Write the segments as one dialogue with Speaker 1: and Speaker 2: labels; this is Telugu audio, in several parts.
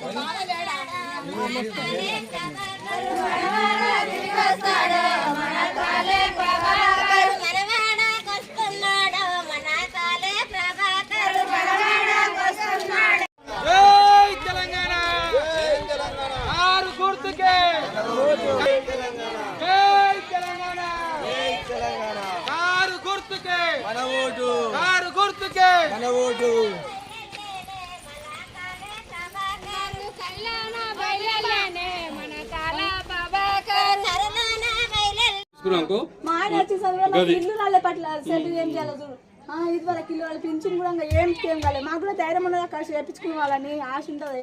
Speaker 1: మన కాలే ప్రభాకర్ మనవాడకొస్తున్నాడు
Speaker 2: జై తెలంగాణ! ఆరు గుర్తుకే! జై తెలంగాణ! ఆరు గుర్తుకే!
Speaker 3: మన ఓటు!
Speaker 2: ఆరు గుర్తుకే!
Speaker 3: మన ఓటు!
Speaker 1: బయలు
Speaker 4: మా ఆయన వచ్చి చదివే మాకు ఇల్లు రాలే పట్ల సెల్లు ఏం చేయాలో చూడు. ఆ, ఇది వరకు ఇల్లు వాళ్ళ పింఛన్ కూడా ఇంకా ఏం ఏం కాలేదు మాకు కూడా ధైర్యం ఉన్నది అక్కడ చేపించుకునే వాళ్ళని ఆశ ఉంటుంది.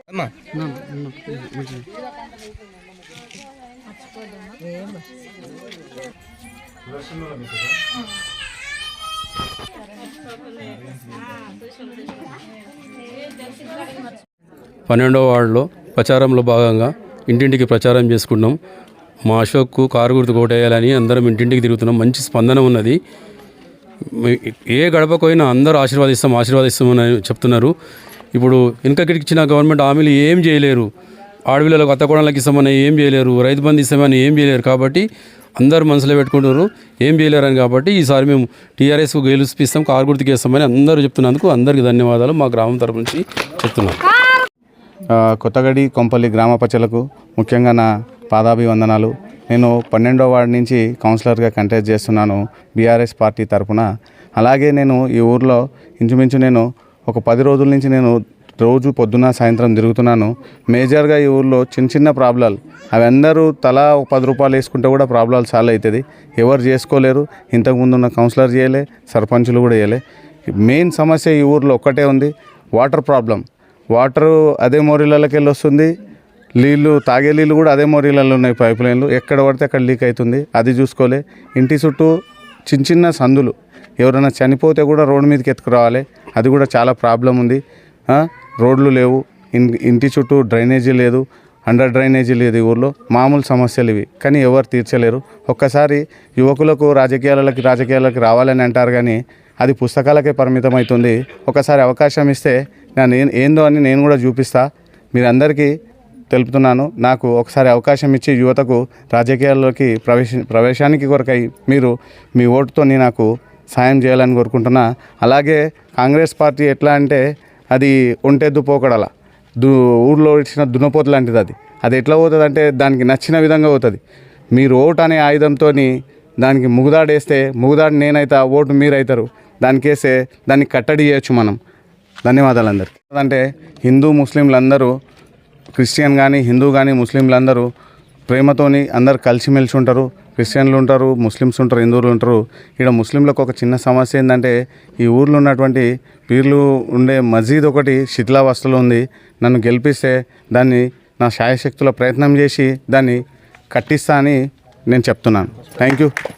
Speaker 5: పన్నెండవ వార్డులో ప్రచారంలో భాగంగా ఇంటింటికి ప్రచారం చేసుకున్నాం మా అశోక్కు కారు గుర్తు కోటేయాలని అందరం ఇంటింటికి తిరుగుతున్నాం. మంచి స్పందన ఉన్నది. ఏ గడపకపోయినా అందరూ ఆశీర్వాదిస్తాం ఆశీర్వాదిస్తామని చెప్తున్నారు. ఇప్పుడు వెనుకకి ఇచ్చిన గవర్నమెంట్ హామీలు ఏం చేయలేరు. ఆడపిల్లలకు అత్తకోణాలకు ఇస్తామని ఏం చేయలేరు. రైతు బంధు ఇస్తామని ఏం చేయలేరు కాబట్టి అందరూ మనసులో పెట్టుకుంటున్నారు. ఏం చేయలేరని కాబట్టి ఈసారి మేము టీఆర్ఎస్కు గెలిపిస్తాం కారు గుర్తుకేస్తామని అందరూ చెప్తున్నందుకు అందరికీ ధన్యవాదాలు. మా గ్రామం తరపు నుంచి చెప్తున్నాం.
Speaker 6: కొత్తగడి కొంపల్లి గ్రామ ప్రజలకు ముఖ్యంగా నా పాదాభివందనాలు. నేను పన్నెండో వార్డు నుంచి కౌన్సిలర్గా కంటెస్ట్ చేస్తున్నాను బీఆర్ఎస్ పార్టీ తరపున. అలాగే నేను ఈ ఊర్లో ఇంచుమించు నేను ఒక పది రోజుల నుంచి నేను రోజు పొద్దున సాయంత్రం తిరుగుతున్నాను. మేజర్గా ఈ ఊర్లో చిన్న చిన్న ప్రాబ్లాలు. అవి అందరూ తలా ఒక పది రూపాయలు వేసుకుంటే కూడా ప్రాబ్లాలు సాల్వ్ అవుతుంది. ఎవరు చేసుకోలేరు. ఇంతకుముందు ఉన్న కౌన్సిలర్ చేయలే సర్పంచులు కూడా చేయలే. మెయిన్ సమస్య ఈ ఊర్లో ఒక్కటే ఉంది. Water problem. వాటరు అదే మోరీలకి వెళ్ళి వస్తుంది నీళ్ళు తాగే నీళ్ళు కూడా అదే మోరీలలో ఉన్నాయి పైప్ లైన్లు. ఎక్కడ పడితే అక్కడ లీక్ అవుతుంది. అది చూసుకోలే. ఇంటి చుట్టూ చిన్న చిన్న సందులు. ఎవరైనా చనిపోతే కూడా రోడ్డు మీదకి ఎత్తుకురావాలి. అది కూడా చాలా ప్రాబ్లం ఉంది. రోడ్లు లేవు. ఇన్- ఇంటి చుట్టూ డ్రైనేజీ లేదు. అండర్ డ్రైనేజీ లేదు ఈ ఊర్లో. మామూలు సమస్యలు ఇవి. కానీ ఎవరు తీర్చలేరు. ఒక్కసారి యువకులకు రాజకీయాలకి రాజకీయాలకి రావాలని అంటారు కానీ అది పుస్తకాలకే పరిమితం అవుతుంది ఒకసారి అవకాశం ఇస్తే నేను ఏందో అని నేను కూడా చూపిస్తా. మీరందరికీ తెలుపుతున్నాను. నాకు ఒకసారి అవకాశం ఇచ్చి యువతకు రాజకీయాల్లోకి ప్రవేశ ప్రవేశానికి కొరకై మీరు మీ ఓటుతోని నాకు సాయం చేయాలని కోరుకుంటున్నా. అలాగే కాంగ్రెస్ పార్టీ ఎట్లా అంటే అది ఒంటెద్దు పోకడల దు ఊళ్ళో ఇచ్చిన దున్నపోతు లాంటిది అది. అది ఎట్లా పోతుంది అంటే దానికి నచ్చిన విధంగా పోతుంది. మీరు ఓటు అనే ఆయుధంతో దానికి ముగుదాడేస్తే ముగుదాడు నేనైతే ఓటు మీరైతారు. దానికి వేస్తే దాన్ని కట్టడి చేయొచ్చు మనం. ధన్యవాదాలు అందరికీ అంటే హిందూ ముస్లింలు అందరూ క్రిస్టియన్ కానీ హిందూ కానీ ముస్లింలు అందరూ ప్రేమతోని అందరు కలిసిమెలిసి ఉంటారు క్రిస్టియన్లు ఉంటారు ముస్లిమ్స్ ఉంటారు హిందువులు ఉంటారు ఇక్కడ ముస్లింలకు ఒక చిన్న సమస్య ఏంటంటే ఈ ఊర్లో ఉన్నటువంటి పీర్లు ఉండే మసీద్ ఒకటి శిథిలావస్థలో ఉంది. నన్ను గెలిపిస్తే దాన్ని నా శాయశక్తుల ప్రయత్నం చేసి దాన్ని కట్టిస్తా అని నేను చెప్తున్నాను. Thank you